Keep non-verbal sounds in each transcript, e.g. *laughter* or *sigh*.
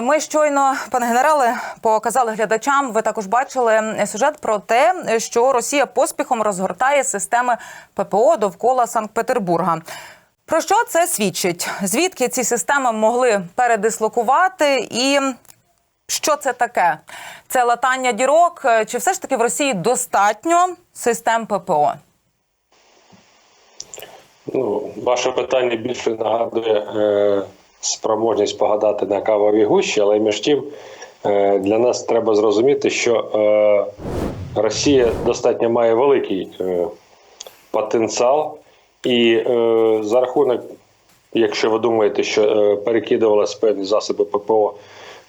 Ми щойно, пане генерале, показали глядачам. Ви також бачили сюжет про те, що Росія поспіхом розгортає системи ППО довкола Санкт-Петербурга. Про що це свідчить? Звідки ці системи могли передислокувати і що це таке? Це латання дірок? Чи все ж таки в Росії достатньо систем ППО? Ну, ваше питання більше нагадує е, спроможність погадати на кавовій гущі, але між тим е, для нас треба зрозуміти, що е, Росія достатньо має великий е, потенціал, і за рахунок, якщо ви думаєте, що перекидувалися певні засоби ППО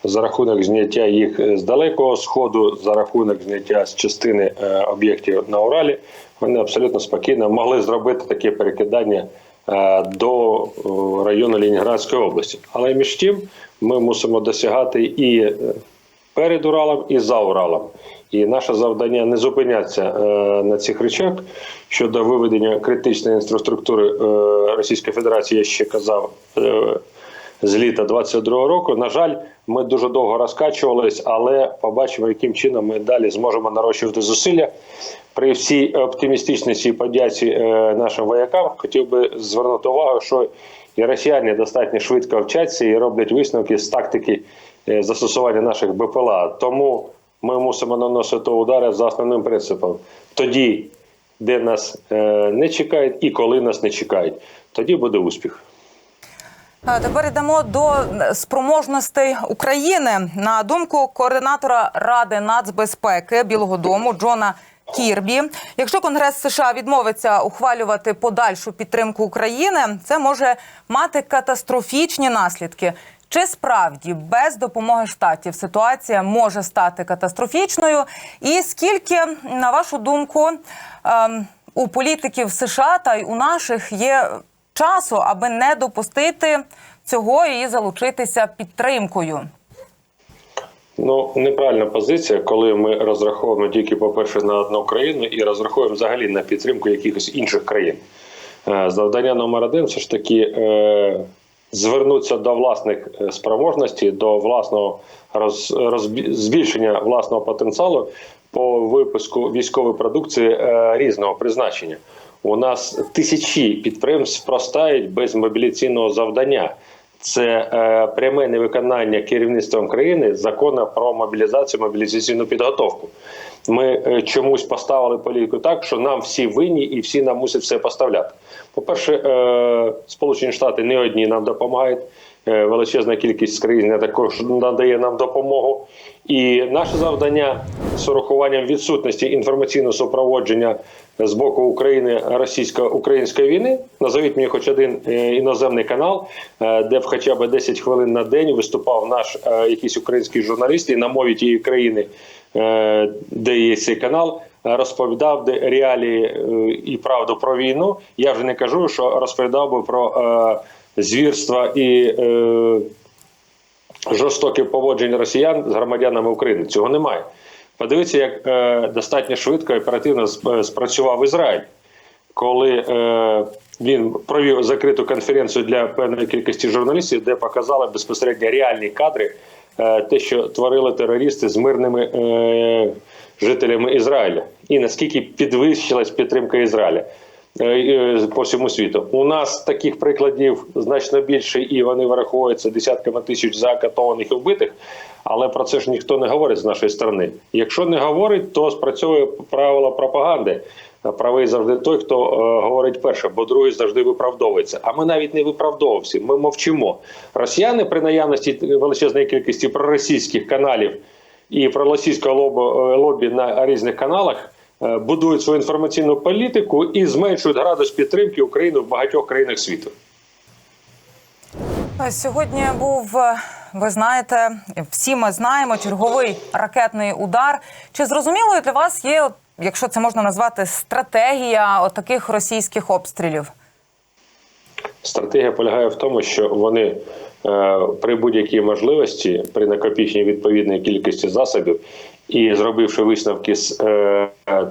за рахунок зняття їх з далекого сходу, за рахунок зняття з частини об'єктів на Уралі, вони абсолютно спокійно могли зробити таке перекидання до е, району Ленінградської області. Але між тим ми мусимо досягати і е, перед Уралом, і за Уралом. І наше завдання не зупинятися е, на цих речах щодо виведення критичної інфраструктури е, Російської Федерації. Я ще казав. З літа 22-го року. На жаль, ми дуже довго розкачувались, але побачимо, яким чином ми далі зможемо нарощувати зусилля. При всій оптимістичності і подяці е, нашим воякам хотів би звернути увагу, що і росіяни достатньо швидко вчаться і роблять висновки з тактики е, застосування наших БПЛА. Тому ми мусимо наносити удари за основним принципом. Тоді, де нас е, не чекають, і коли нас не чекають, тоді буде успіх. А Тепер йдемо до спроможностей України. На думку координатора Ради нацбезпеки Білого Дому Джона Кірбі, якщо Конгрес США відмовиться ухвалювати подальшу підтримку України, це може мати катастрофічні наслідки. Чи справді без допомоги штатів ситуація може стати катастрофічною? І скільки, на вашу думку, ем, у політиків США та й у наших є часу, аби не допустити цього і залучитися підтримкою? Ну, неправильна позиція, коли ми розраховуємо тільки, по-перше, на одну країну і розраховуємо взагалі на підтримку якихось інших країн. Е, Завдання номер один все ж таки е, звернутися до власних е, спроможностей, до власного роз, розбі- збільшення власного потенціалу по випуску військової продукції різного призначення. У нас тисячі підприємств простають без мобіляційного завдання. Це е, пряме невиконання керівництвом країни закону про мобілізацію, мобілізаційну підготовку. Ми е, чомусь поставили політику так, що нам всі винні і всі нам мусять все поставляти. По-перше, е, Сполучені Штати не одні нам допомагають. Е, Величезна кількість країн також надає нам допомогу. І наше завдання з урахуванням відсутності інформаційного супроводження з боку України російсько-української війни. Назовіть мені хоч один е, іноземний канал, е, де б хоча б 10 хвилин на день виступав наш якийсь український журналіст і на мові тієї країни, де є цей канал. Розповідав де реалії і правду про війну. Я вже не кажу, що розповідав би про звірства і е, жорстоке поводження росіян з громадянами України. Цього немає. Подивіться, як е, достатньо швидко і оперативно спрацював Ізраїль, коли е, він провів закриту конференцію для певної кількості журналістів, де показали безпосередньо реальні кадри, е, те, що творили терористи з мирними е, жителями Ізраїля, і наскільки підвищилась підтримка Ізраїля. Е, е, По всьому світу у нас таких прикладів значно більше, і вони враховуються десятками тисяч закатованих і вбитих. Але про це ж ніхто не говорить з нашої сторони. Якщо не говорить, то спрацьовує правило пропаганди. Правий завжди той, хто е, говорить перше, бо другий завжди виправдовується. А ми навіть не виправдовувався. Ми мовчимо. Росіяни при наявності величезної кількості проросійських каналів і проросійського лобі, на різних каналах е, будують свою інформаційну політику і зменшують градус підтримки України в багатьох країнах світу. Сьогодні був, е, ви знаєте, всі ми знаємо черговий ракетний удар. Чи зрозумілою для вас є, якщо це можна назвати, стратегія от таких російських обстрілів? Стратегія полягає в тому, що вони е, при будь-якій можливості, при накопіченні відповідної кількості засобів і зробивши висновки з е, е,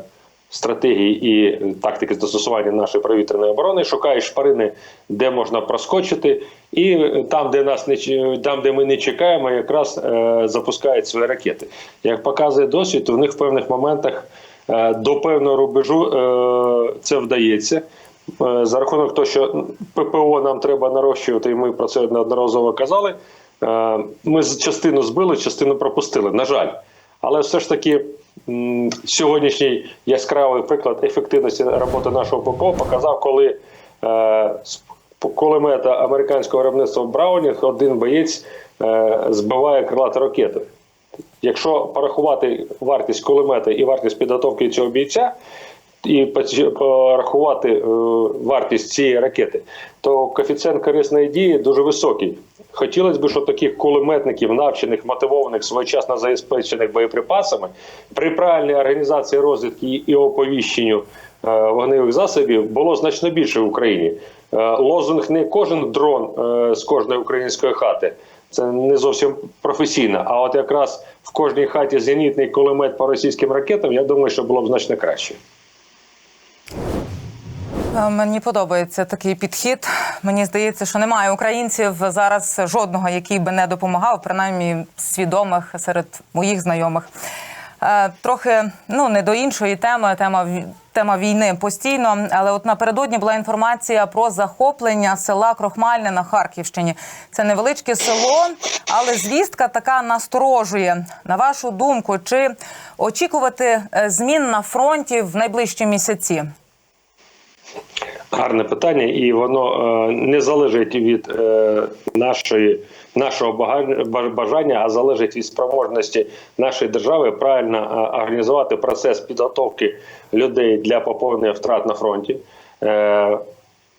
стратегії і тактики застосування нашої повітряної оборони, шукають шпарини, де можна проскочити, і там, де нас не там, де ми не чекаємо, якраз е, запускають свої ракети. Як показує досвід, у них в певних моментах е, до певного рубежу е, це вдається. Е, За рахунок того, що ППО нам треба нарощувати, і ми про це неодноразово казали. е, Ми частину збили, частину пропустили. На жаль. Але все ж таки сьогоднішній яскравий приклад ефективності роботи нашого ППО показав, коли е, з кулемета американського виробництва Браунінг один боєць е, збиває крилати ракети. Якщо порахувати вартість кулемета і вартість підготовки цього бійця, і порахувати е, вартість цієї ракети, то коефіцієнт корисної дії дуже високий. Хотілося б, щоб таких кулеметників, навчених, мотивованих, своєчасно забезпечених боєприпасами, при правильній організації розвідки і оповіщенню е, вогневих засобів було значно більше в Україні. Е, Лозунг не кожен дрон з кожної української хати. Це не зовсім професійно. А от якраз в кожній хаті зенітний кулемет по російським ракетам, я думаю, що було б значно краще. Е, Мені подобається такий підхід. Мені здається, що немає українців зараз жодного, який би не допомагав, принаймні свідомих серед моїх знайомих. Е, Трохи ну не до іншої теми. Тема тема війни постійно. Але от напередодні була інформація про захоплення села Крохмальне на Харківщині. Це невеличке село, але звістка така насторожує. На вашу думку, чи очікувати е, змін на фронті в найближчі місяці? Гарне питання, і воно е, не залежить від е, нашої нашого бажання, а залежить від спроможності нашої держави правильно е, організувати процес підготовки людей для поповнення втрат на фронті.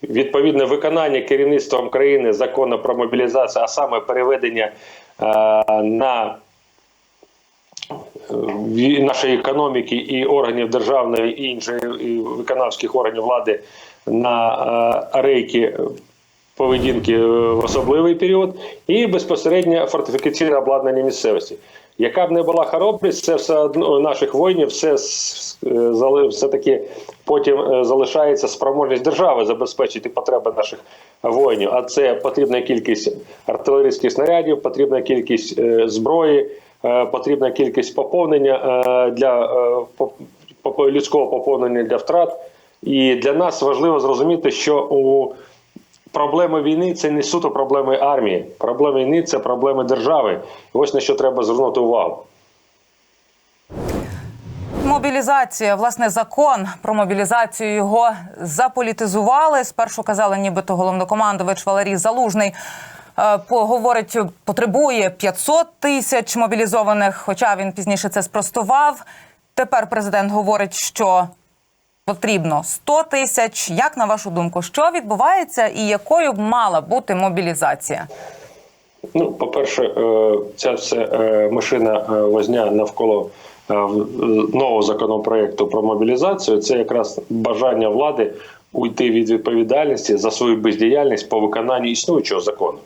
Відповідне виконання керівництвом країни закону про мобілізацію, а саме переведення на нашої економіки і органів державної і інших і виконавських органів влади на е, рейки поведінки е, в особливий період, і безпосередньо фортифікаційне обладнання місцевості. Яка б не була хоробрість, це все одно наших воїнів, все, все таки потім е, залишається спроможність держави забезпечити потреби наших воїнів. А це потрібна кількість артилерійських снарядів, потрібна кількість е, зброї, е, потрібна кількість поповнення е, для е, людського поповнення для втрат. І для нас важливо зрозуміти, що у проблеми війни це не суто проблеми армії. Проблеми війни це проблеми держави. Ось на що треба звернути увагу. Мобілізація, власне, закон про мобілізацію його заполітизували. Спершу казали, нібито головнокомандувач Валерій Залужний е, поговорить, потребує 500 тисяч мобілізованих. Хоча він пізніше це спростував. Тепер президент говорить, що потрібно 100 тисяч. Як на вашу думку, що відбувається і якою б мала бути мобілізація? Ну, по-перше, е, ця все е, машина возня навколо нового законопроекту про мобілізацію. Це якраз бажання влади уйти від відповідальності за свою бездіяльність по виконанню існуючого закону.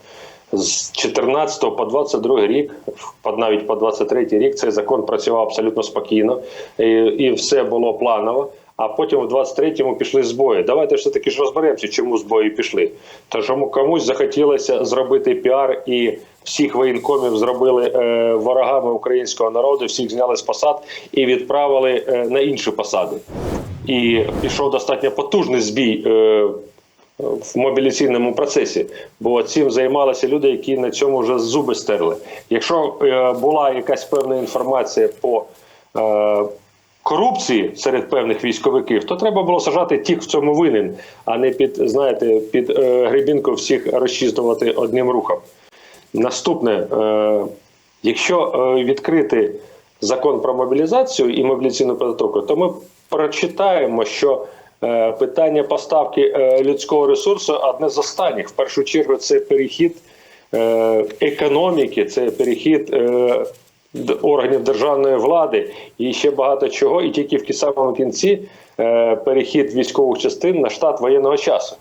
З 14 по 22 рік, навіть по 23 рік, цей закон працював абсолютно спокійно, і, і все було планово. А потім в 23-му пішли збої. Давайте все таки ж розберемося, чому збої пішли. Тому комусь захотілося зробити піар і всіх воєнкомів зробили е, ворогами українського народу, всіх зняли з посад і відправили е, на інші посади. І пішов достатньо потужний збій. Е, в мобіляційному процесі, бо цим займалися люди, які на цьому вже зуби стерли. Якщо е, була якась певна інформація по е, корупції серед певних військовиків, то треба було сажати тих в цьому винен, а не під знаєте, під е, гребінку всіх розчистувати одним рухом. Наступне, якщо відкрити закон про мобілізацію і мобілізаційну підготовку, то ми прочитаємо, що питання поставки е, людського ресурсу одне з останніх. В першу чергу це перехід е, економіки, це перехід е, органів державної влади і ще багато чого. І тільки в самому кінці е, перехід військових частин на штат воєнного часу.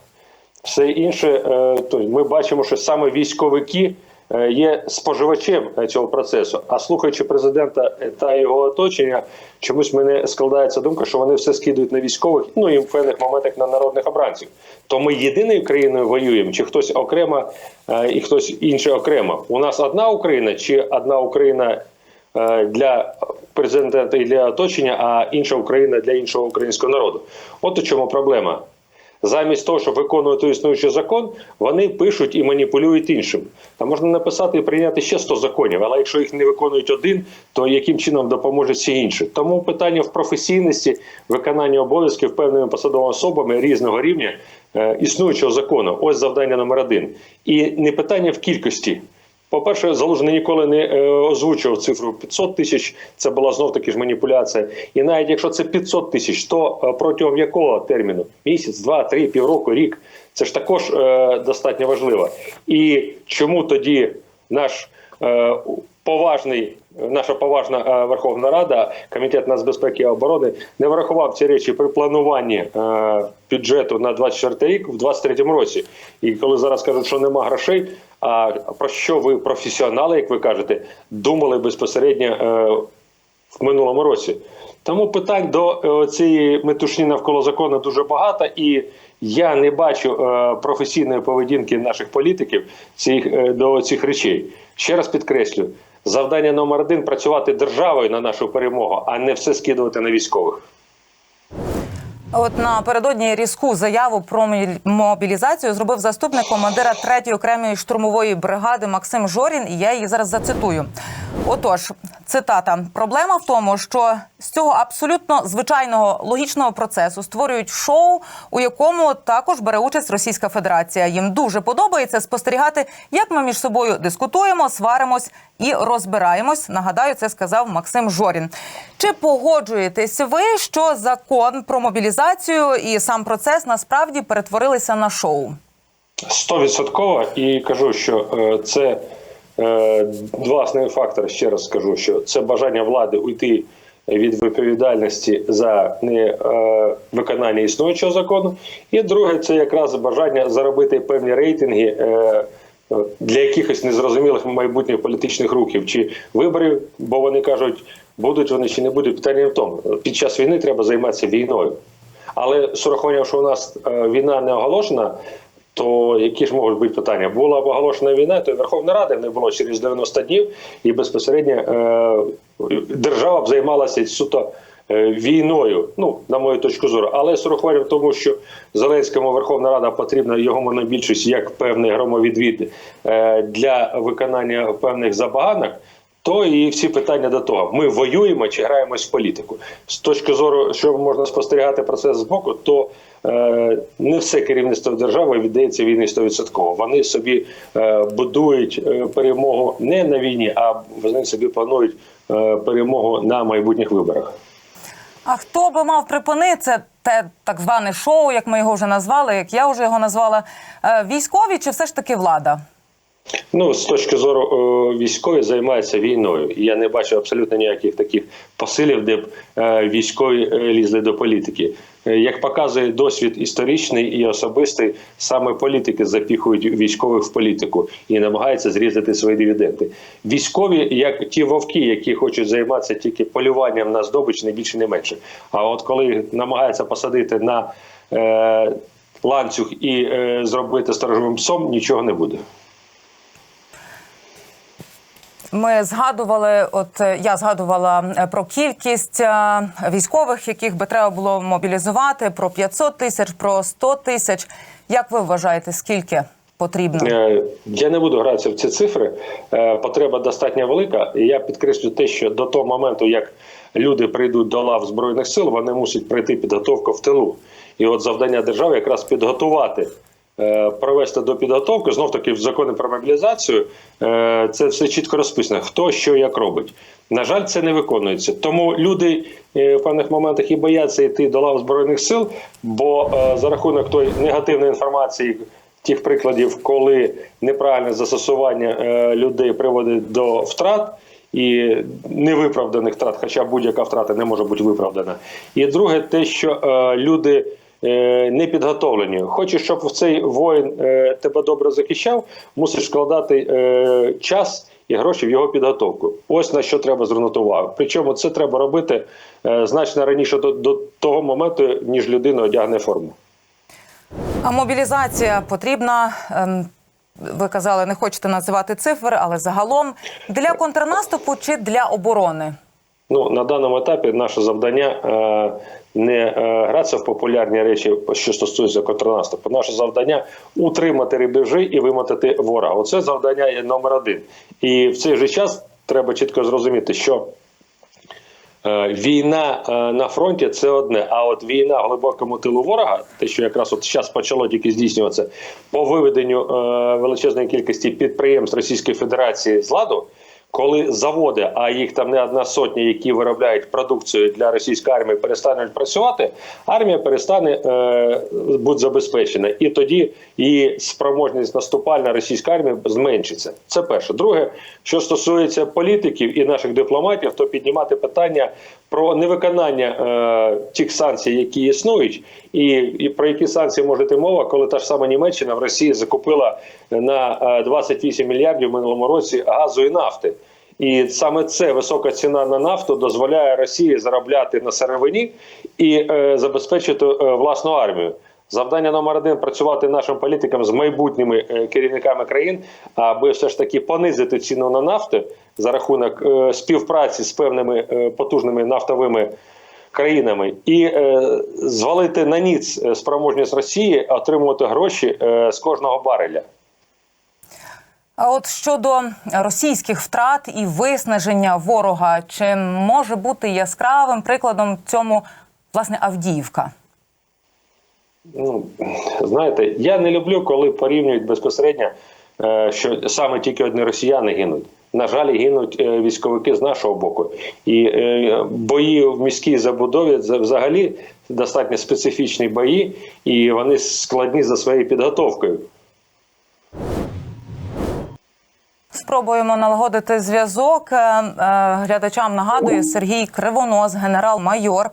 Все інше, е, то ми бачимо, що саме військовики е, є споживачем е, цього процесу. А слухаючи президента та його оточення, чомусь мене складається думка, що вони все скидують на військових, ну і в певних моментах на народних обранців. То ми єдиною країною воюємо, чи хтось окремо е, і хтось інший окремо. У нас одна Україна, чи одна Україна е, для президента і для оточення, а інша Україна для іншого українського народу. От у чому проблема. Замість того, щоб виконувати існуючий закон, вони пишуть і маніпулюють іншим. Та можна написати і прийняти ще 100 законів, але якщо їх не виконують один, то яким чином допоможуть всі інші? Тому питання в професійності виконання обов'язків певними посадовими особами різного рівня е, існуючого закону. Ось завдання номер один. І не питання в кількості. По-перше, Залужний ніколи не е, озвучував цифру 500 тисяч. Це була знов таки ж маніпуляція. І навіть якщо це 500 тисяч, то е, протягом якого терміну? Місяць, два, три, півроку, рік. Це ж також е, достатньо важливо. І чому тоді наш поважний, наша поважна Верховна Рада, комітет нацбезпеки і оборони не врахував ці речі при плануванні бюджету на 24 рік в 23 році. І коли зараз кажуть, що нема грошей. А про що ви професіонали, як ви кажете, думали безпосередньо е, в минулому році? Тому питань до е, цієї метушні навколо закону дуже багато, і я не бачу е, професійної поведінки наших політиків цих, до цих речей. Ще раз підкреслю: завдання номер один працювати державою на нашу перемогу, а не все скидувати на військових. От напередодні різку заяву про мобілізацію зробив заступник командира 3-ї окремої штурмової бригади Максим Жорін, я її зараз зацитую. Отож, цитата: проблема в тому, що з цього абсолютно звичайного логічного процесу створюють шоу, у якому також бере участь Російська Федерація. Їм дуже подобається спостерігати, як ми між собою дискутуємо, сваримось і розбираємось. Нагадаю, це сказав Максим Жорін. Чи погоджуєтесь ви, що закон про мобілізацію і сам процес насправді перетворилися на шоу? Стовідсотково і кажу, що е, це два основні фактори. Ще раз скажу, що це бажання влади уйти від відповідальності за не е, існуючого закону. І друге, це якраз бажання заробити певні рейтинги. Е, для якихось незрозумілих майбутніх політичних рухів чи виборів, бо вони кажуть, будуть вони чи не будуть. Питання в тому, під час війни треба займатися війною. Але з урахуванням, що у нас е, війна не оголошена, то які ж можуть бути питання? Була оголошена війна, то Верховна Рада не було через 90 днів, і безпосередньо е, держава б займалася суто е, війною, ну на мою точку зору. Але з урахуванням тому, що Зеленському Верховна Рада потрібна його монобільшість як певний громовідвід е, для виконання певних забаганок. То і всі питання до того: ми воюємо чи граємось в політику. З точки зору, що можна спостерігати процес з боку, то не все керівництво держави віддається війні 100%. Вони собі е, будують е, перемогу не на війні, а вони собі планують е, перемогу на майбутніх виборах. А хто би мав припинити це те так зване шоу, як ми його вже назвали, як я вже його назвала? Е, Військові чи все ж таки влада? Ну, з точки зору е, військові займаються війною. Я не бачу абсолютно ніяких таких посилів, де б е, військові е, лізли до політики. Е, Як показує досвід історичний і особистий, саме політики запіхують військових в політику і намагаються зрізати свої дивіденди. Військові, як ті вовки, які хочуть займатися тільки полюванням на здобич, не більше, не менше. А от коли намагаються посадити на е, ланцюг і е, зробити сторожовим псом, нічого не буде. Ми згадували, от е, я згадувала е, про кількість е, військових, яких би треба було мобілізувати, про 500 тисяч, про 100 тисяч. Як ви вважаєте, скільки потрібно? Я не буду гратися в ці цифри. Потреба достатньо велика. І я підкреслю те, що до того моменту, як люди прийдуть до лав збройних сил, вони мусять пройти підготовку в тилу. І от завдання держави якраз підготувати. Е, Провести до підготовки знов таки в законі про мобілізацію е, це все чітко розписано. Хто що як робить. На жаль, це не виконується. Тому люди е, в певних моментах і бояться йти до лав збройних сил, бо за рахунок тої негативної інформації, тих прикладів, коли неправильне застосування людей приводить до втрат. І невиправданих втрат, хоча будь-яка втрата не може бути виправдана. І друге, те, що е, люди не підготовлені. Хочеш, щоб цей воїн е, тебе добре захищав, мусиш вкладати е, час і гроші в його підготовку. Ось на що треба звернути увагу. Причому це треба робити е, значно раніше до, до того моменту, ніж людина одягне форму. А мобілізація потрібна. ем, Ви казали, не хочете називати цифри, але загалом для контрнаступу чи для оборони? Ну на даному етапі наше завдання е, не е, гратися в популярні речі, що стосується контрнаступу. Наше завдання утримати рубежі і вимотати ворога. Оце завдання номер один. І в цей же час треба чітко зрозуміти, що е, війна на фронті це одне. А от війна в глибокому тилу ворога, те, що якраз от зараз почало тільки здійснюватися по виведенню величезної кількості підприємств Російської Федерації з ладу. Коли заводи, а їх там не одна сотня, які виробляють продукцію для російської армії, перестануть працювати, армія перестане е, бути забезпечена, і тоді її спроможність наступальна російська армія зменшиться. Це перше. Друге, що стосується політиків і наших дипломатів, то піднімати питання про невиконання е, тих санкцій, які існують, і, і про які санкції може йти мова, коли та ж сама Німеччина в Росії закупила на е, 28 мільярдів в минулому році газу і нафти. І саме це висока ціна на нафту дозволяє Росії заробляти на сировині і е, забезпечити е, власну армію. Завдання номер один працювати нашим політикам з майбутніми е, керівниками країн, аби все ж таки понизити ціну на нафту за рахунок е, співпраці з певними е, потужними нафтовими країнами і е, звалити на ніц е, спроможність Росії отримувати гроші е, з кожного бареля. А от щодо російських втрат і виснаження ворога, чи може бути яскравим прикладом цьому власне Авдіївка? Ну, знаєте, я не люблю, коли порівнюють безпосередньо, е, що саме тільки одні росіяни гинуть. На жаль, гинуть е, військовики з нашого боку. І е, бої в міській забудові взагалі достатньо специфічні бої, і вони складні за своєю підготовкою. Спробуємо налагодити зв'язок. Е, Глядачам нагадую Сергій Кривонос, генерал-майор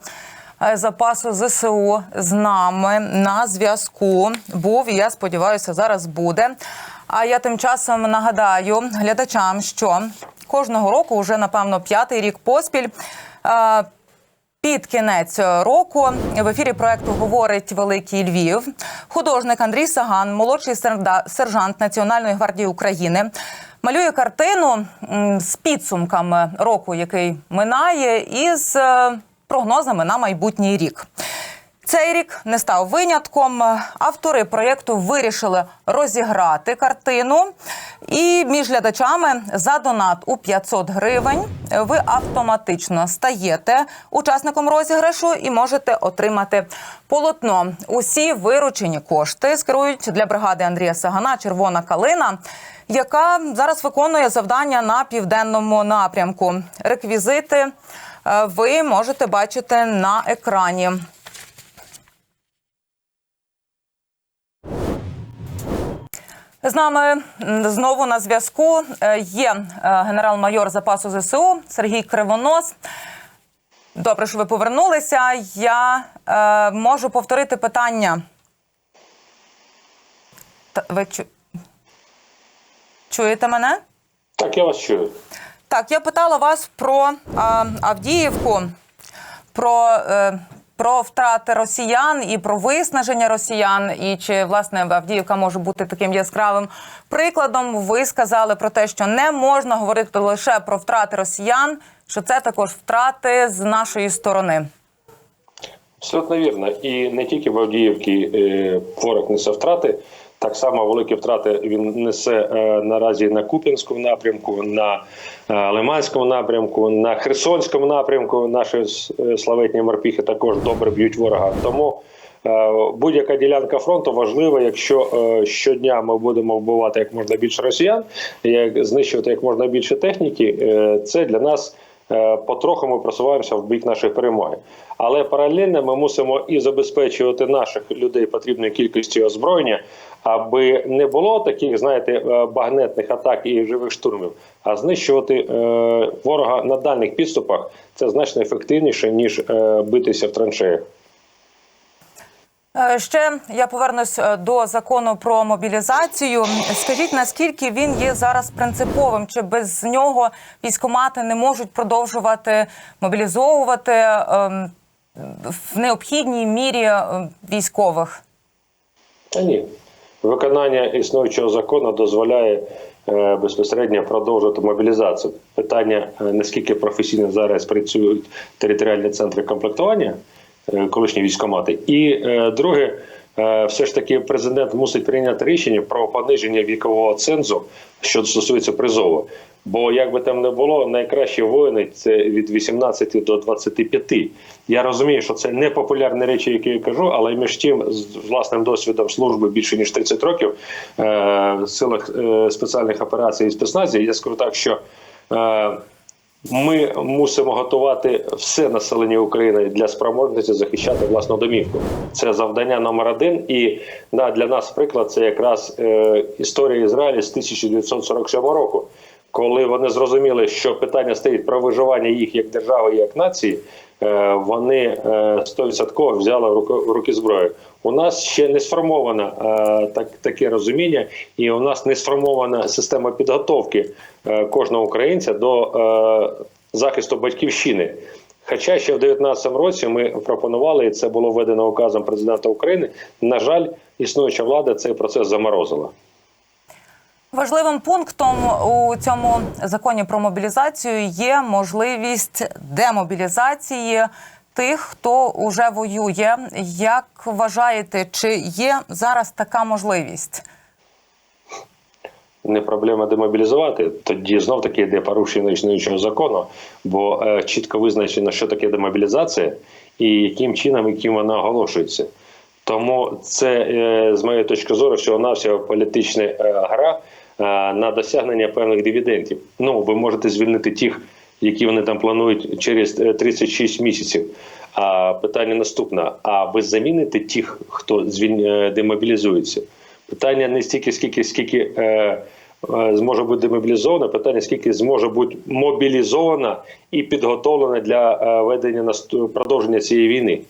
запасу ЗСУ з нами на зв'язку. Був і я сподіваюся, зараз буде. А я тим часом нагадаю глядачам, що кожного року, вже напевно п'ятий рік поспіль. е, під кінець року в ефірі проекту говорить Великий Львів. Художник Андрій Саган, молодший сержант Національної гвардії України, малює картину з підсумками року, який минає, і з е, прогнозами на майбутній рік. Цей рік не став винятком. Автори проєкту вирішили розіграти картину. І між глядачами за донат у 500 гривень ви автоматично стаєте учасником розіграшу і можете отримати полотно. Усі виручені кошти скерують для бригади Андрія Сагана Червона калина, яка зараз виконує завдання на південному напрямку. Реквізити е, ви можете бачити на екрані. З нами знову на зв'язку е, є е, генерал-майор запасу ЗСУ Сергій Кривонос. Добре, що ви повернулися. Я е, можу повторити питання. Та, ви. Чуєте мене? Так, я вас чую. Так, я питала вас про а, Авдіївку, про, е, про втрати росіян і про виснаження росіян. І чи власне Авдіївка може бути таким яскравим прикладом? Ви сказали про те, що не можна говорити лише про втрати росіян, що це також втрати з нашої сторони. Абсолютно вірно. І не тільки в Авдіївці е, ворог несе втрати, так само великі втрати він несе е, наразі на Куп'янському напрямку, на е, Лиманському напрямку, на Херсонському напрямку. Наші е, славетні морпіхи також добре б'ють ворога. Тому будь-яка ділянка фронту важлива, якщо щодня ми будемо вбивати як можна більше росіян, як знищувати як можна більше техніки, це для нас. Потроху ми просуваємося в бік нашої перемоги, але паралельно ми мусимо і забезпечувати наших людей потрібною кількістю озброєння, аби не було таких, знаєте, е, багнетних атак і живих штурмів, а знищувати е, ворога на дальних підступах це значно ефективніше ніж е, битися в траншеях. Ще я повернусь до закону про мобілізацію. Скажіть, наскільки він є зараз принциповим? Чи без нього військомати не можуть продовжувати мобілізовувати ем, в необхідній мірі е, військових? Та ні. Виконання існуючого закону дозволяє е, безпосередньо продовжувати мобілізацію. Питання, е, наскільки професійно зараз працюють територіальні центри комплектування, е, колишні військомати. І друге, все ж таки президент мусить прийняти рішення про пониження вікового цензу, що стосується призову. Бо як би там не було, найкращі воїни це від 18 до 25. Я розумію, що це не популярні речі, які я кажу, але між тим, з власним досвідом служби більше ніж 30 років е, в силах е, спеціальних операцій і спецназі, я скажу так, що е, ми мусимо готувати все населення України для спроможності захищати власну домівку. Це завдання номер один. І да, для нас приклад це якраз е, історія Ізраїлю з 1947 року, коли вони зрозуміли, що питання стоїть про виживання їх як держави, як нації. Е, Вони е, 100% взяли в руки, зброю. У нас ще не сформовано е, так, таке розуміння, і у нас не сформована система підготовки е, кожного українця до е, захисту батьківщини. Хоча ще в 2019 році ми пропонували, і це було введено указом президента України. На жаль, існуюча влада цей процес заморозила. Важливим пунктом у цьому законі про мобілізацію є можливість демобілізації тих, хто уже воює. Як вважаєте, чи є зараз така можливість? не проблема демобілізувати, тоді знов таки йде порушення існуючого закону, бо е, чітко визначено, що таке демобілізація і яким чином, яким вона оголошується. Тому це, е, з моєї точки зору, всього навсього політична е, гра на досягнення певних дивідендів. Ну, ви можете звільнити тих, які вони там планують через е, 36 місяців. А питання наступне: а ви заміните тих, хто звіль... е, демобілізується? Питання не стільки, скільки, скільки е, е, зможе бути демобілізовано, питання скільки зможе бути мобілізована і підготовлена для е, ведення продовження цієї війни.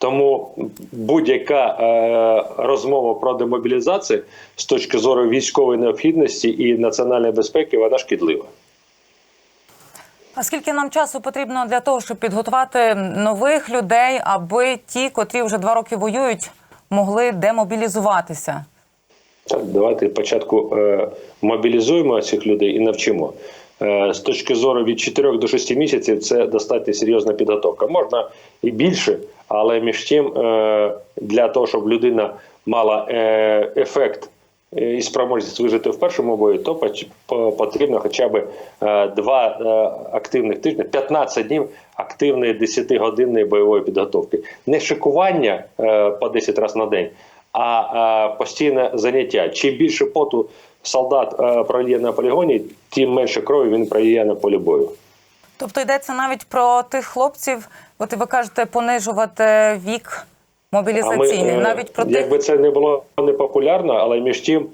Тому будь-яка е, розмова про демобілізацію з точки зору військової необхідності і національної безпеки вона шкідлива. А скільки нам часу потрібно для того, щоб підготувати нових людей, аби ті, котрі вже два роки воюють, могли демобілізуватися? Так, давайте спочатку е, мобілізуємо цих людей і навчимо. Е, з точки зору від 4 до 6 місяців це достатньо серйозна підготовка. Можна і більше, але між тим, е, для того, щоб людина мала е, ефект і спроможність вижити в першому бою, то по- потрібно хоча б два активних тижні, 15 днів активної 10-годинної бойової підготовки. Не шикування по 10 разів на день, а постійне заняття. Чим більше поту солдат е, проліє на полігоні, тим менше крові він проліє на полі бою. Тобто йдеться навіть про тих хлопців, от ви кажете, понижувати вік мобілізаційний, е, навіть про тих. якби це не було не популярно, але між тим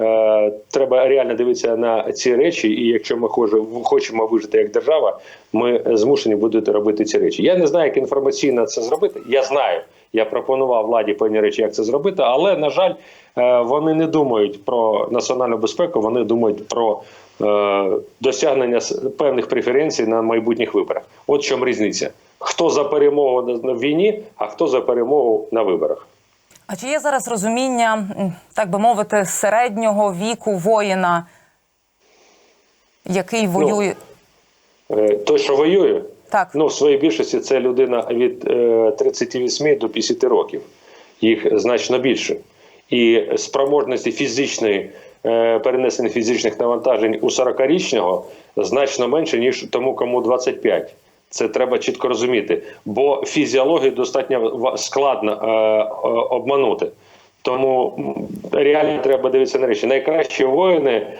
е, треба реально дивитися на ці речі. І якщо ми хочемо вижити як держава, ми змушені будете робити ці речі. Я не знаю, як інформаційно це зробити. Я знаю. Я пропонував владі певні речі, як це зробити, але на жаль, е, вони не думають про національну безпеку, вони думають про е, досягнення певних преференцій на майбутніх виборах. От в чому різниця: хто за перемогу на- війні, а хто за перемогу на виборах. А чи є зараз розуміння, так би мовити, середнього віку воїна, який воює? Е, Той, що воює, Так. ну в своїй більшості це людина від е, 38 до 50 років. Їх значно більше. І спроможності фізичної е, перенесення фізичних навантажень у 40-річного значно менше, ніж тому, кому 25. Це треба чітко розуміти, бо фізіологію достатньо складно е, е, обманути. Тому реально треба дивитися на речі. Найкращі воїни е,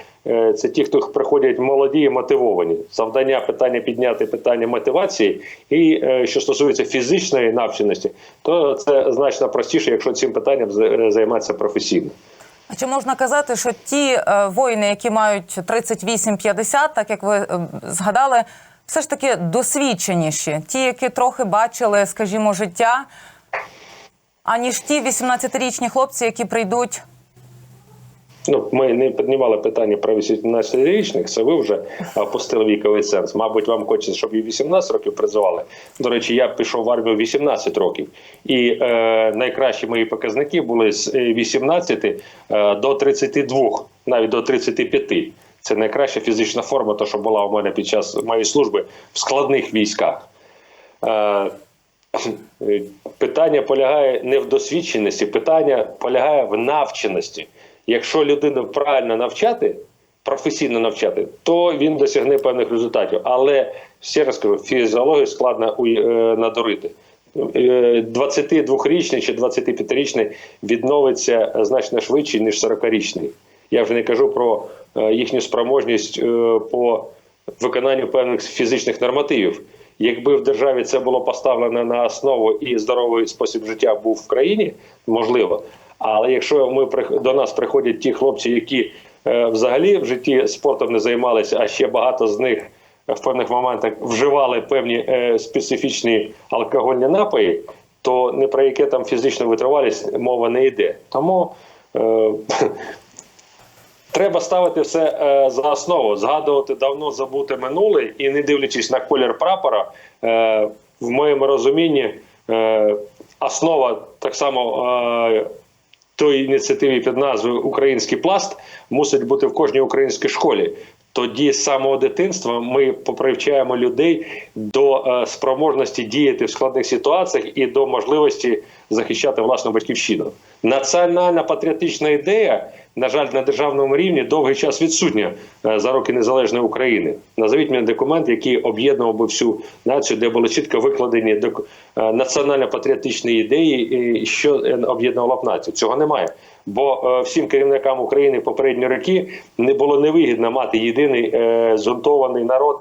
це ті, хто приходять молоді і мотивовані. Завдання питання підняти питання мотивації. І е, що стосується фізичної навченості, то це значно простіше, якщо цим питанням з- займатися професійно. А чи можна казати, що ті е, воїни, які мають 38-50, так як ви е, згадали, все ж таки досвідченіші, ті, які трохи бачили, скажімо, життя, аніж ті 18-річні хлопці, які прийдуть. Ну, ми не піднімали питання про 18-річних, це ви вже опустили віковий сенс. Мабуть, вам хочеться, щоб і 18 років призивали. До речі, я пішов в армію 18 років, і е, найкращі мої показники були з е, 18 е, до 32, навіть до 35. Це найкраща фізична форма, то що була у мене під час моєї служби в складних військах. Е, *clears throat* Питання полягає не в досвідченості, питання полягає в навченості. Якщо людину правильно навчати, професійно навчати, то він досягне певних результатів. Але ще раз кажу, фізіологію складно е, надурити. Е, 22-річний чи 25-річний відновиться значно швидше, ніж 40-річний. Я вже не кажу про е, їхню спроможність е, по виконанню певних фізичних нормативів. Якби в державі це було поставлено на основу і здоровий спосіб життя був в країні, можливо. Але якщо ми до нас приходять ті хлопці, які е, взагалі в житті спортом не займалися, а ще багато з них в певних моментах вживали певні е, специфічні алкогольні напої, то не про яке там фізичну витривалість мова не йде. Тому е, *laughs* Треба ставити все е, за основу, згадувати давно забуте минуле і не дивлячись на колір прапора, е, в моєму розумінні е, основа так само е, тої ініціативи під назвою Український пласт мусить бути в кожній українській школі. Тоді з самого дитинства ми попривчаємо людей до е, спроможності діяти в складних ситуаціях і до можливості захищати власну батьківщину. Національна патріотична ідея, на жаль, на державному рівні довгий час відсутня е, за роки незалежної України. Назовіть мені документ, який об'єднував би всю націю, де були чітко викладені е, національно-патріотичні ідеї, що е, об'єднувало б націю. Цього немає. Бо всім керівникам України попередні роки не було невигідно мати єдиний згуртований народ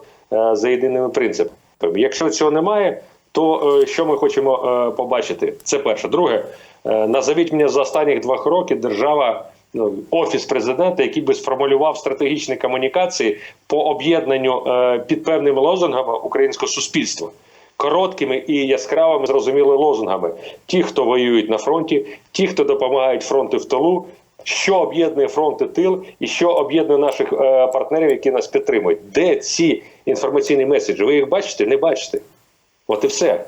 за єдиними принципами. Якщо цього немає, то що ми хочемо побачити? Це перше. Друге, назовіть мені за останніх два роки держава. Ну, офіс президента, який би сформулював стратегічні комунікації по об'єднанню е, під певними лозунгами українського суспільства короткими і яскравими зрозумілими лозунгами. Ті, хто воюють на фронті, ті, хто допомагають фронту в тилу, що об'єднує фронт і тил, і що об'єднує наших е, партнерів, які нас підтримують. Де ці інформаційні меседжі? Ви їх бачите? Не бачите. От і все.